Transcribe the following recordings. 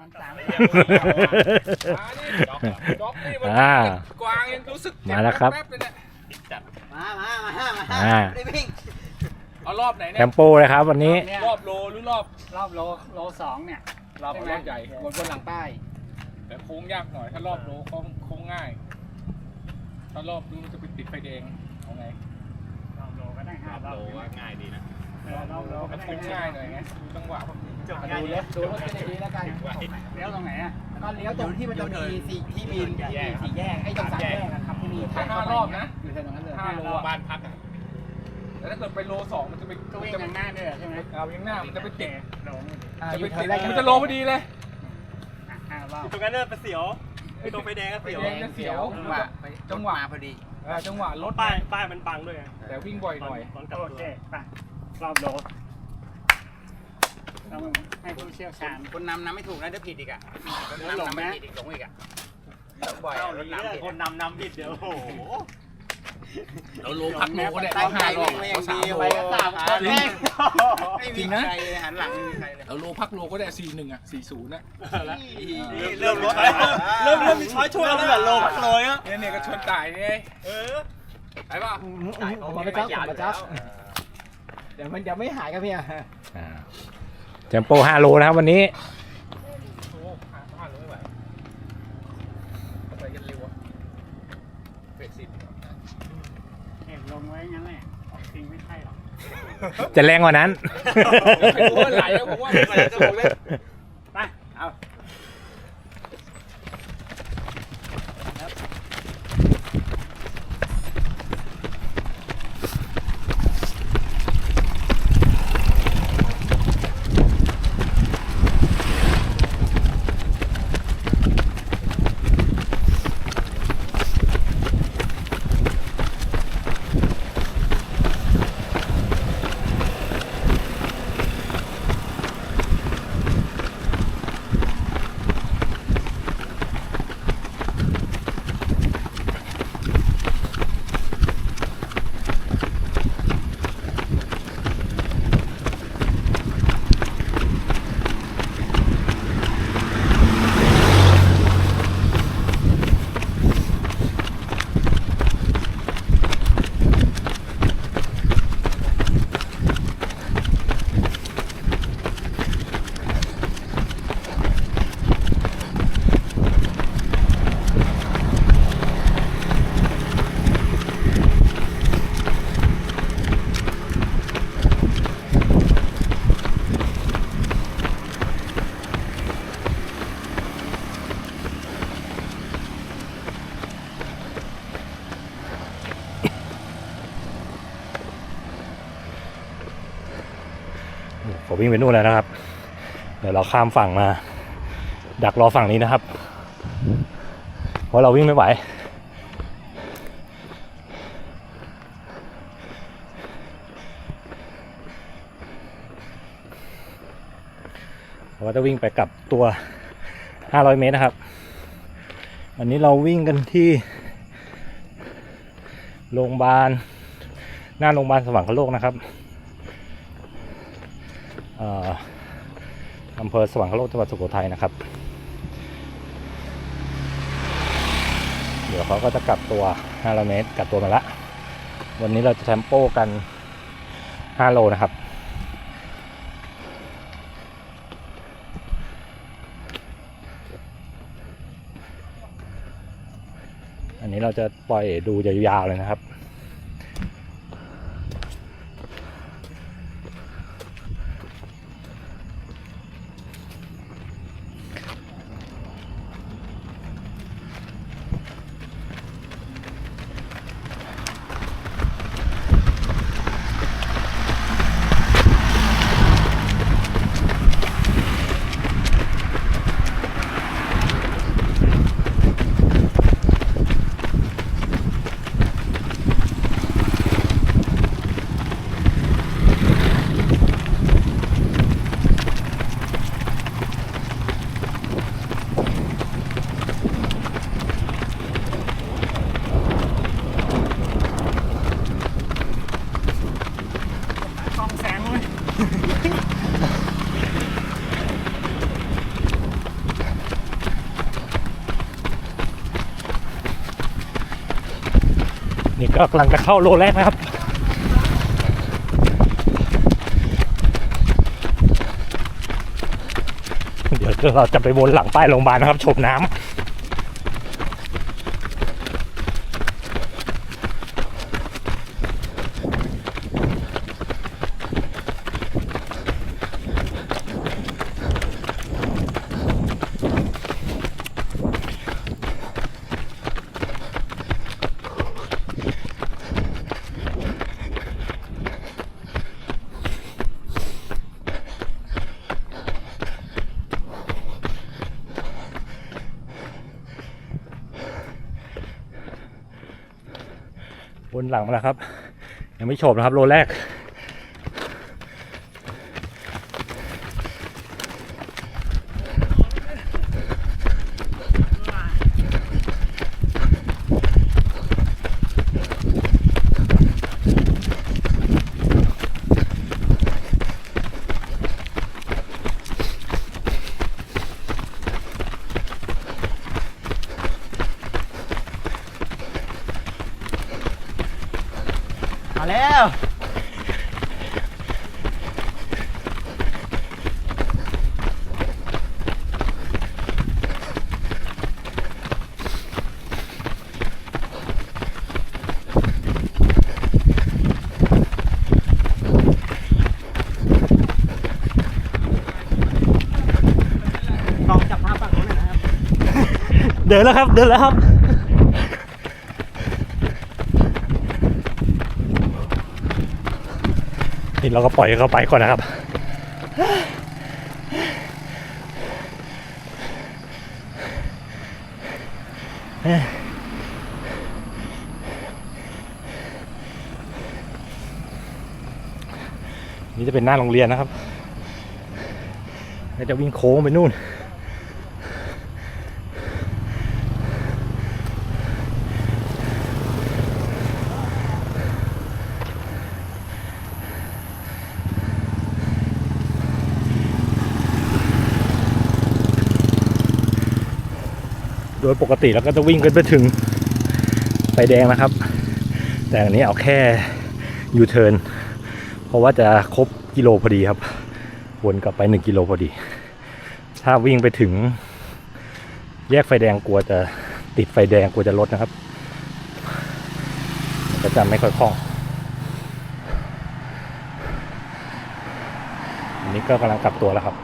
มันสามมานี่ด็อกด็อกนี่มันอ่า กวางยังรู้สึกเจ็บมาแล้วครับ ป๊บๆเลยเนี่ยมามามามาอ่าไม่ได้วิ่งเอารอบไหนแคเนี่ยมโปเลยครับวันนี้รอบโลหรือรอบรอบโลโลสองเนี่ยรอบรอบใหญ่บนบนหลังป้ายแต่โค้งยากหน่อยถ้ารอบโลโค้งโค้งง่ายถ้ารอบนู้นมันจะไปติดไฟแดงเอาไงรอบโลก็ได้ห้ารอบง่ายดีนะ รอบโลก็มันได้โค้งง่ายหน่อยไงดูจังหวะพอดีดูรถดูรถเป็นดีแล้วกันเลี้ยวตรงไหนอะก็เลี้ยวตรงที่มันจะมีสี่ที่มีสี่แยกไอ้ตรงสามแยกนะครับที่มีแค่ห้ารอบนะอยู่แถวนั้นเลยห้าโลรอบบ้านพักอะแต่ถ้าเกิดไปโลสองมันจะไปก็วิ่งจะทางหน้าด้วยใช่ไหมเอายังหน้ามันจะไปติดโลจะไปติดมันจะโลพอดีเลยห้ารอบตรงนั้นเนี่ยเป็นเสียวไอ้ตรงไฟแดงก็ไฟเสียวแดงจะเสียวจังหวะไปจังหวะพอดีเออจังหวะรถป้ายป้ายมันบังด้วยไงแต่วิ่งบ่อยหน่อยตอนกลับโอตัวเคไป รอบโลต้องให้ผู้เชี่ยวชาญ คนนำนำไม่ถูกนะเดี๋ยวผิดอีกอะคนหลงนำไหมนำไม่ผิดอีกหลงอีกอะบ่อยเอ้าอะรถนี่นำผิดคนนำนำผิดเดี๋ยวโอ้โหเราโลพักโลก็ได้ตั้งใจห้ารอบวิ่งไม่อย่างดีโลไปก็สามคนจริงไม่จริมีงนะใครหันหลังไม่มีใครเลยเราโลพักโลก็ได้สี่หนึ่งอะสี่ศูนย์นะนี่เริ่มรถแล้วเริ่มเริ่มมีช้อยช่วยแล้วแบบโลพักโลยอะเนี่ยเนี่ยก็ชวนตายไงเออไปป่ะมาไปจับมาจับ เดี๋ยวมันจะไม่หายกันพี่อะอ่าแคมโปห้าโลนะครับวันนี้ โอ้ห้าห้าโลไม่ไหวไปกันเร็วอะเป็ดสิบเห็นลงไว้งั้นแหละจริงไม่ใช่หรอก จะแรงกว่านั้นไม่รู้ว่าไหลอะผมว่าไม่ไหลจะบอกเลย ไปเอา ผมวิ่งไปนู่นแล้วนะครับ เดี๋ยวเราข้ามฝั่งมา ดักรอฝั่งนี้นะครับ เพราะเราวิ่งไม่ไหว เราจะวิ่งไปกลับตัว 500 เมตรนะครับ อันนี้เราวิ่งกันที่โรงพยาบาลหน้าโรงพยาบาลสว่างคโลกนะครับ อำเภอสว่างโลกจังหวัดสุโขทัยนะครับ เดี๋ยวเขาก็จะกลับตัว500เมตรกลับตัวมาละ วันนี้เราจะแทมโป้กัน 5 โลนะครับอันนี้เราจะปล่อยดูยาวๆเลยนะครับ ก็กำลังจะเข้าโลแรกนะครับ เดี๋ยวเราจะไปวนหลังป้ายโรงพยาบาลนะครับชมน้ำ มาแล้วครับ ยังไม่โฉบนะครับ โลแรก มาแล้ว ลองจับภาพฝั่งโน้นหน่อยนะครับ เดินแล้วครับ เดินแล้วครับ นี่เราก็ปล่อยเขาไปก่อนนะครับ นี่จะเป็นหน้าโรงเรียนนะครับแล้วจะวิ่งโค้งไปนู่น โดยปกติเราก็จะวิ่งกันไปถึงไฟแดงนะครับ แต่อันนี้เอาแค่ยูเทิร์นเพราะว่าจะครบกิโลพอดีครับ วนกลับไปหนึ่งกิโลพอดี ถ้าวิ่งไปถึง แยกไฟแดงกลัวจะติดไฟแดงกลัวจะลดนะครับมันก็จะไม่ค่อยคล่อง อันนี้ก็กำลังกลับตัวแล้วครับ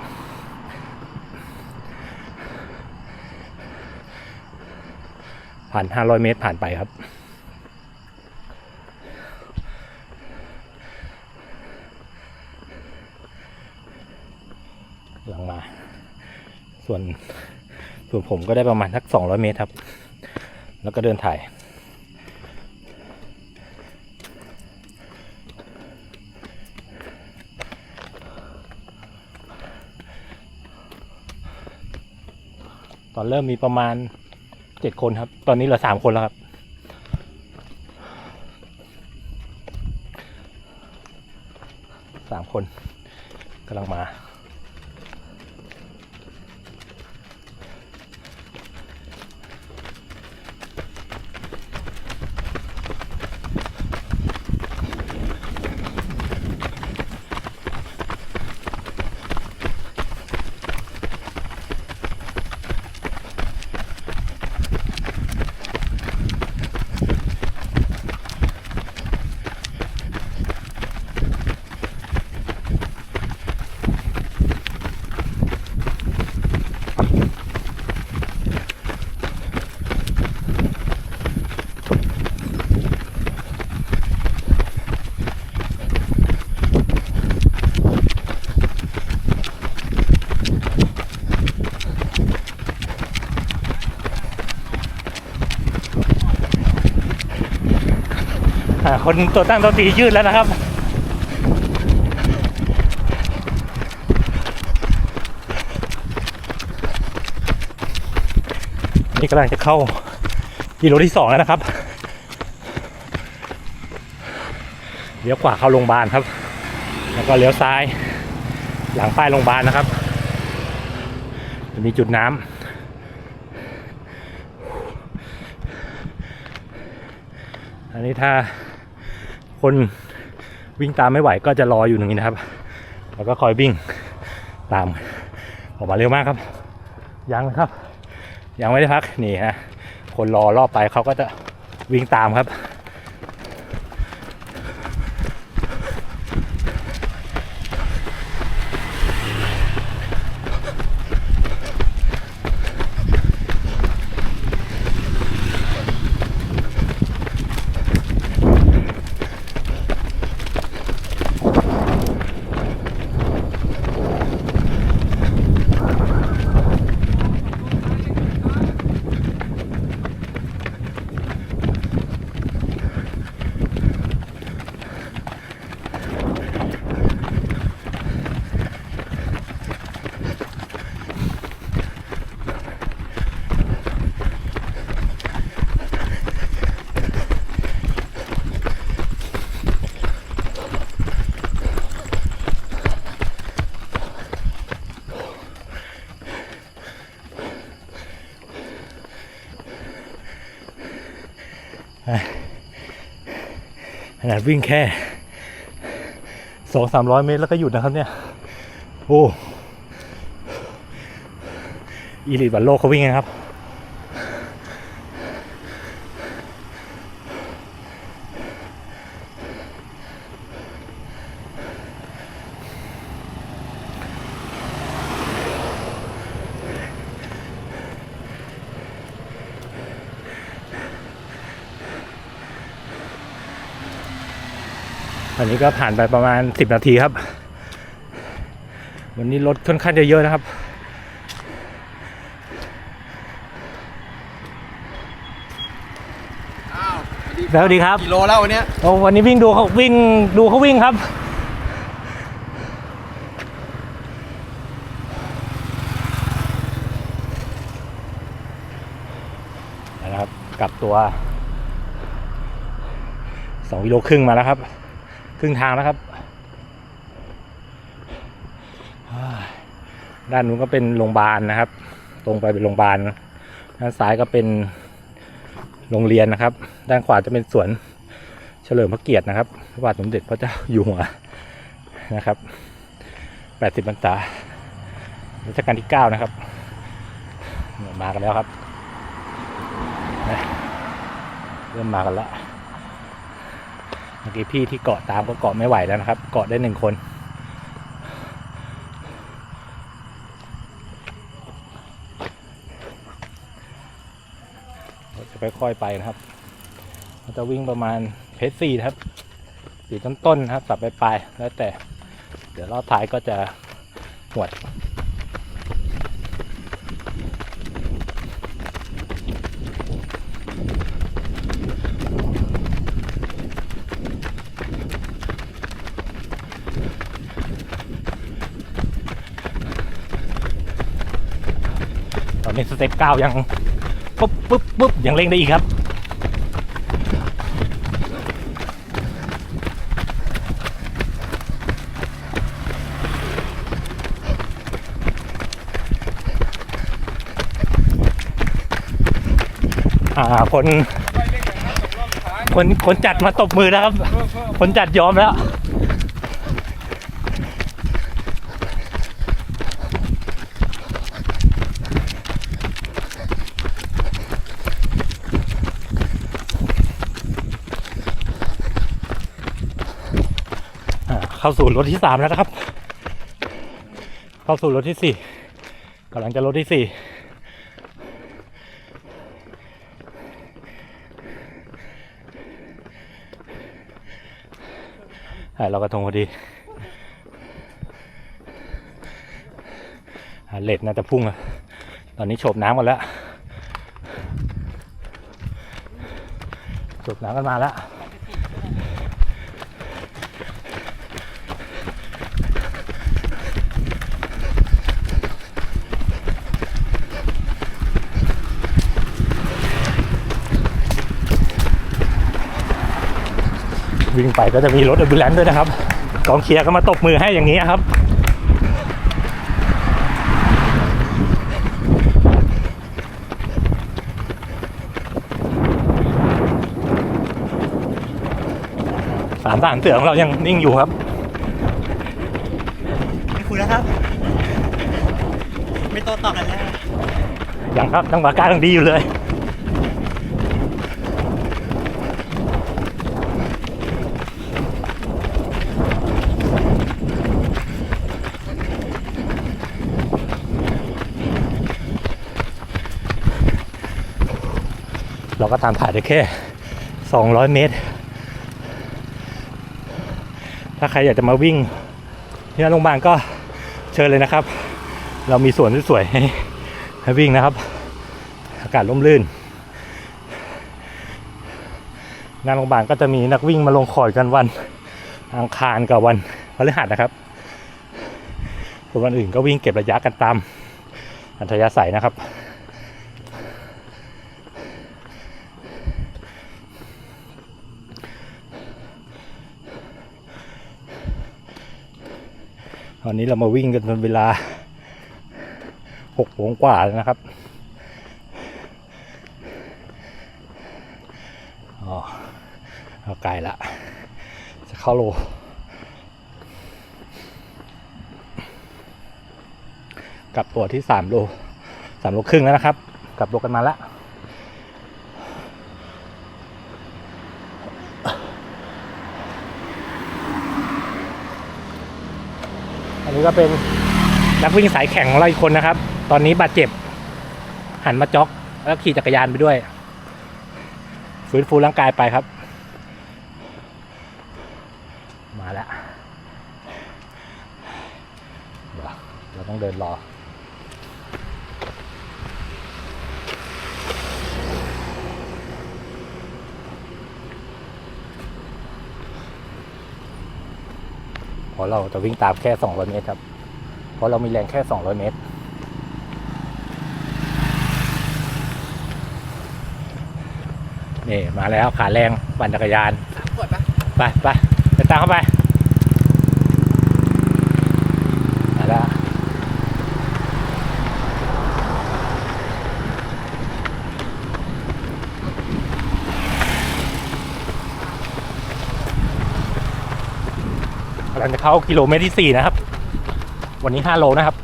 ผ่าน500เมตรผ่านไปครับ หลังมา ส่วนส่วนผมก็ได้ประมาณสัก200เมตรครับ แล้วก็เดินถ่ายตอนเริ่มมีประมาณ เจ็ดคนครับ ตอนนี้เหลือสามคนแล้วครับ สามคนกำลังมา คนตัวตั้งตัวตียืดแล้วนะครับ นี่กำลังจะเข้ากิโลที่สองแล้วนะครับ เลี้ยวขวาเข้าโรงพยาบาลครับ แล้วก็เลี้ยวซ้าย หลังป้ายโรงพยาบาลนะครับ จะมีจุดน้ำอันนี้ถ้า คนวิ่งตามไม่ไหวก็จะรออยู่อย่างนี้นะครับ แล้วก็คอยวิ่งตามออกมาเร็วมากครับ ยังนะครับ ยังไม่ได้พักนี่ฮะคนรอรอบไปเขาก็จะวิ่งตามครับ ขนาดวิ่งแค่สองสามร้อยเมตรแล้วก็หยุดนะครับเนี่ย โอ้อีลิทบัลโลกเขาวิ่งนะครับ ก็ผ่านไปประมาณ 10 นาทีครับ วันนี้รถค่อนข้างจะเยอะนะครับ แล้วสวัสดีครับกิโลแล้ววันเนี้ยโอ้วันนี้วิ่งดูเขาวิ่งดูเขาวิ่งครับ นะครับกลับตัวสองกิโลครึ่งมาแล้วครับ ครึ่งทางแล้วครับ ด้านนู้นก็เป็นโรงพยาบาลนะครับ ตรงไปเป็นโรงพยาบาลด้านซ้ายก็เป็นโรงเรียนนะครับ ด้านขวาจะเป็นสวนเฉลิมพระเกียรตินะครับพระบาทสมเด็จพระเจ้าอยู่หัวนะครับ 80พรรษารัชกาลที่ 9 นะครับเนี่ยมากันแล้วครับ เริ่มมากันแล้ว เมื่อกี้พี่ที่เกาะตามก็เกาะไม่ไหวแล้วนะครับ เกาะได้หนึ่งคนจะค่อยๆไปนะครับเราจะวิ่งประมาณเพจสี่ครับสี่ต้นๆนะครับสับไปปลายๆแล้วแต่ เดี๋ยวรอบท้ายก็จะหวด เต็ปเก้ายังปุ๊บปุ๊บปุ๊บยังเร่งได้อีกครับ อ่าคนคนคนจัดมาตบมือแล้วครับ คนจัดยอมแล้ว อ่าเข้าสู่รถที่สามแล้วนะครับ เข้าสู่รถที่สี่กำลังจะรถที่สี่เรากระทงพอดีเลดน่าจะพุ่งอะตอนนี้โฉบน้ำกันแล้วโฉบน้ำกันมาแล้ว วิ่งไปก็จะมีรถ a อ b u ล a n c e ด้วยนะครับ กองเชียร์ก็มาตบมือให้อย่างนี้ครับอสามสามเสือของเรายังนิ่งอยู่ครับไม่คุยแล้วครับ ไม่โต้ตอบกันแล้วยังครับตั้งปากกายังดีอยู่เลย ก็ตามถ่ายได้แค่ 200 เมตร ถ้าใครอยากจะมาวิ่งที่หน้าโรงพยาบาลก็เชิญเลยนะครับ เรามีสวนสวยๆให้ให้วิ่งนะครับ อากาศร่มรื่นหน้าโรงพยาบาลก็จะมีนักวิ่งมาลงคอยกันวันอังคารกับวันพฤหัสนะครับส่วนวันอื่นก็วิ่งเก็บระยะกันตามอัธยาศัยนะครับ ตอนนี้เรามาวิ่งกันเป็นเวลาหกโมงกว่าแล้วนะครับอ๋อเอาไกลละ จะเข้าโลกลับตัวที่สามโลสามโลครึ่งแล้วนะครับ กลับตัวกันมาแล้ว นี่ก็เป็นนักวิ่งสายแข่งของเราอีกคนนะครับ ตอนนี้บาดเจ็บ หันมาจ็อก แล้วขี่จักรยานไปด้วย ฟื้นฟูร่างกายไปครับ มาแล้วเดี๋ยวเราต้องเดินรอ เพราะเราจะวิ่งตามแค่ 200 เมตรครับ เพราะเรามีแรงแค่ 200 เมตร นี่ มาแล้วขาแรงปั่นจักรยานขวดปะไปไปไปตามเข้าไปมาแล้วกำลัง จะเข้ากิโลเมตรที่ 4 นะครับ วันนี้ 5 โลนะครับ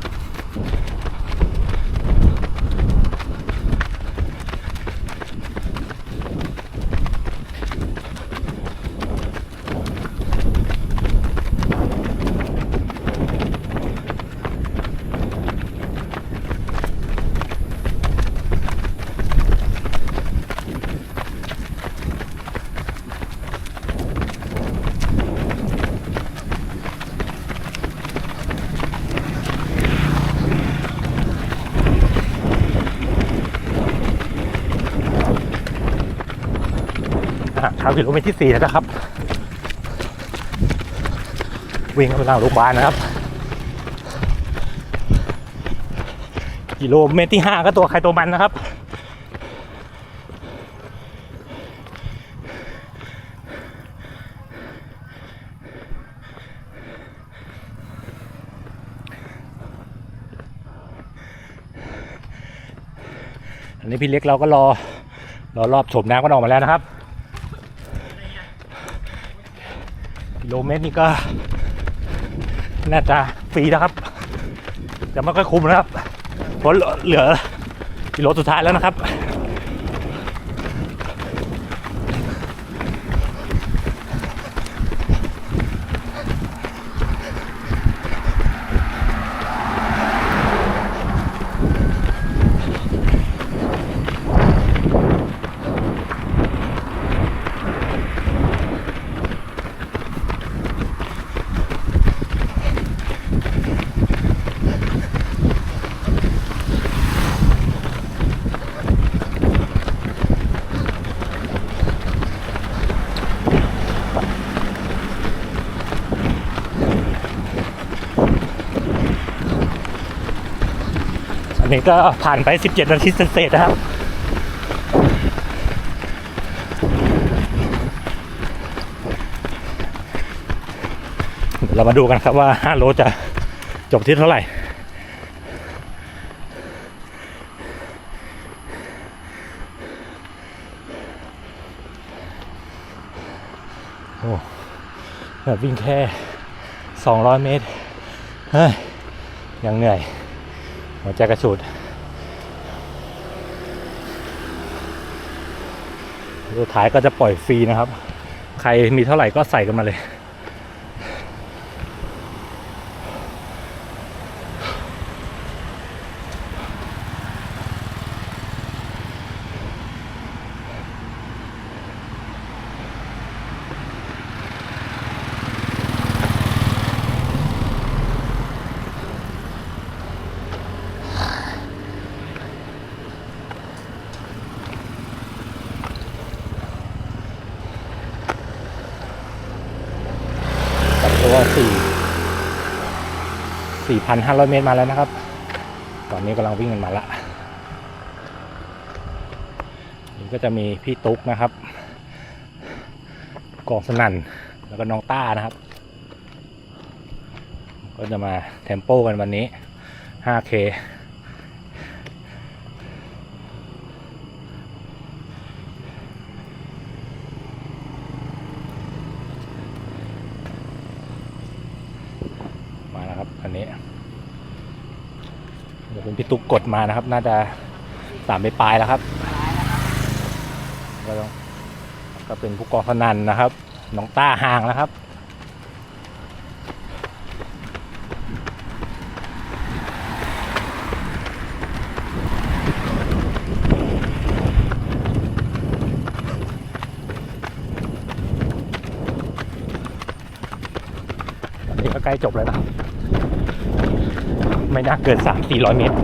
ากิโลเมตรที่สี่แล้วนะครับ วิ่งเข้าไปทางโรงพยาบาลนะครับ กิโลเมตรที่ห้าก็ตัวใครตัวมันนะครับ อันนี้พี่เล็กเราก็รอรอรอบชมน้ำกันออกมาแล้วนะครับ กิโลเมตรนี่ก็ น่าจะฟรีนะครับจะไม่ค่อยคุ้มนะครับ เพราะเหลือกิโลสุดท้ายแล้วนะครับ อันนี้ก็ผ่านไป 17 นาทีเศษๆนะครับเดี๋ยวเรามาดูกันครับว่า 5 โลจะจบที่เท่าไหร่โอ้แบบวิ่งแค่ 200 เมตร เฮ้ย ยังเหนื่อย หัวใจกระสุดสุดท้ายก็จะปล่อยฟรีนะครับ ใครมีเท่าไหร่ก็ใส่กันมาเลย 1,500 เมตรมาแล้วนะครับ ตอนนี้กำลังวิ่งกันมาละนี่ก็จะมีพี่ตุ๊กนะครับ กองสนั่น แล้วก็น้องต้านะครับ ก็จะมาเทมโปกันวันนี้ 5K พี่ตุ๊กกดมานะครับ น่าจะสามไปปลายแล้วครับก็ต้องก็เป็นผู้กองพนันนะครับ น้องต้าห่างแล้วครับ ตอนนี้ก็ใกล้จบแล้วนะ ไม่น่าเกินสามสี่ร้อยเมตร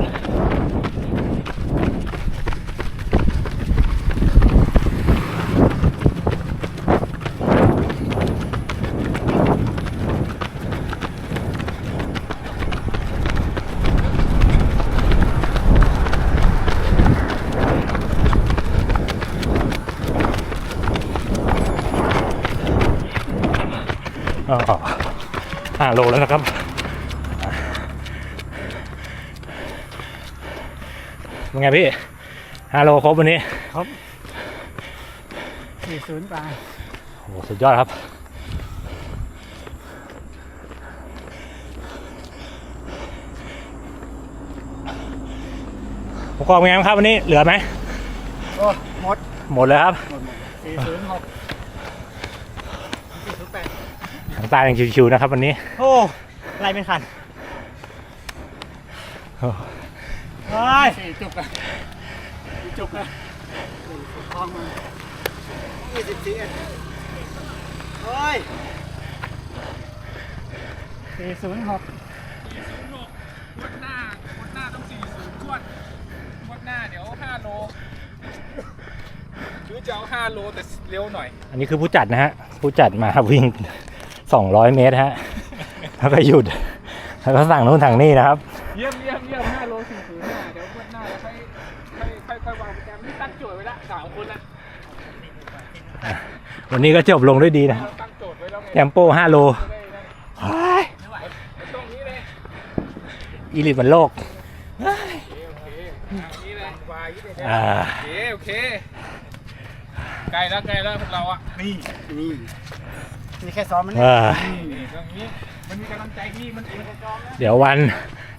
อ๋อห้าโลแล้วนะครับ ไงพี่ห้าโลครบวันนี้สี่ศูนย์ไปโอ้โหสุดยอดครับผู้กองเป็นไงบ้างครับวันนี้เหลือไหมโอ้หมดหมดเลยครับสี่ศูนย์หกสี่ศูนย์แปดทางใต้ยังชิวๆนะครับวันนี้ โอ้ไล่ไม่ทัน โอ้ เฮ้ยสี่จุกอะสี่จุกอะคลองมันยี่สิบสี่เอ็ดเฮ้ยสี่ศูนย์หกงวดหน้างวดหน้าต้องสี่ศูนย์ทวดงวดหน้าเดี๋ยวห้าโลหรือจะเอาห้าโลแต่เร็วหน่อย อันนี้คือผู้จัดนะฮะ ผู้จัดมาวิ่ง200เมตรฮะ แล้วก็หยุด แล้วก็สั่งนู้นสั่งนี่นะครับ เยี่ยมเยี่ยมเยี่ยมห้าโลสี่ศูนย์ห้าเดี๋ยวงวดหน้าเราค่อยค่อยค่อยค่อยวางโปรแกรมนี่ตั้งโจทย์ไว้ละสามคนละวันนี้ก็จบลงด้วยดีนะเราตั้งโจทย์ไว้แล้วไงแอมโป5โลจะได้ได้เฮ้ยไม่ไหวเอาตรงนี้เลยอีลิตมันโลกโอเคโอเคเอานี้เลยวายยี่เลยอ่าโอเคโอเคใกล้แล้วใกล้แล้วพวกเราอะนี่นี่นี่แค่ซ้อมมันเอเนี่ยอนี่ตรงนี้มันมีกำลังใจที่มันเองกองนะ เดี๋ยววัน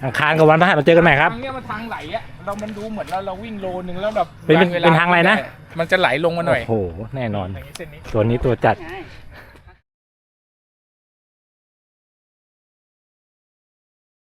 อังคารกับวันพฤหัสมาเจอกันใหม่ครับ ทางเนี้ยมันทางไหลอะเรา มันดูเหมือนเราเราวิ่งโลนึงแล้วแบบเป็นเป็นวลเป็นทางอะไรนะ มันจะไหลลงมาหน่อยโอ้โห แน่นอน อย่างนี้เส้นนี้ ตัวนี้ตัวจัดไง